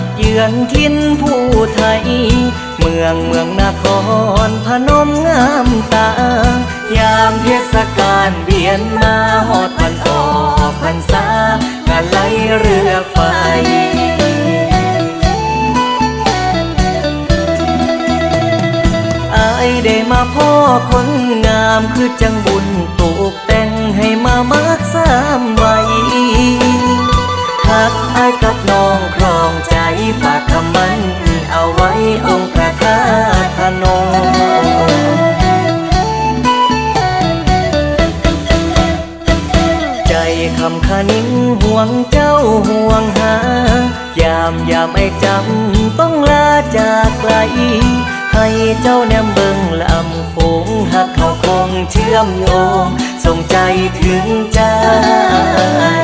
กเยือนทินผู้ไทย เมืองเมืองนครพนมงามตา ยามเทศกาลเบียนมาหอดพันออกพรรษางานไหลเรือไฟอายได้มาพ่อคนงามคือจังบุญตกแต่งให้มามักสามไว้หักอายกับน้อง ฝากคำมันเอาไว้องค์พระธาตุพนมใจคำขานิ้งห่วงเจ้าห่วงหา ยามยามไอ้จำต้องลาจากไกล ให้เจ้าแนมเบิงลำโขงหักเขาคงเชื่อมโยงส่งใจถึงใจ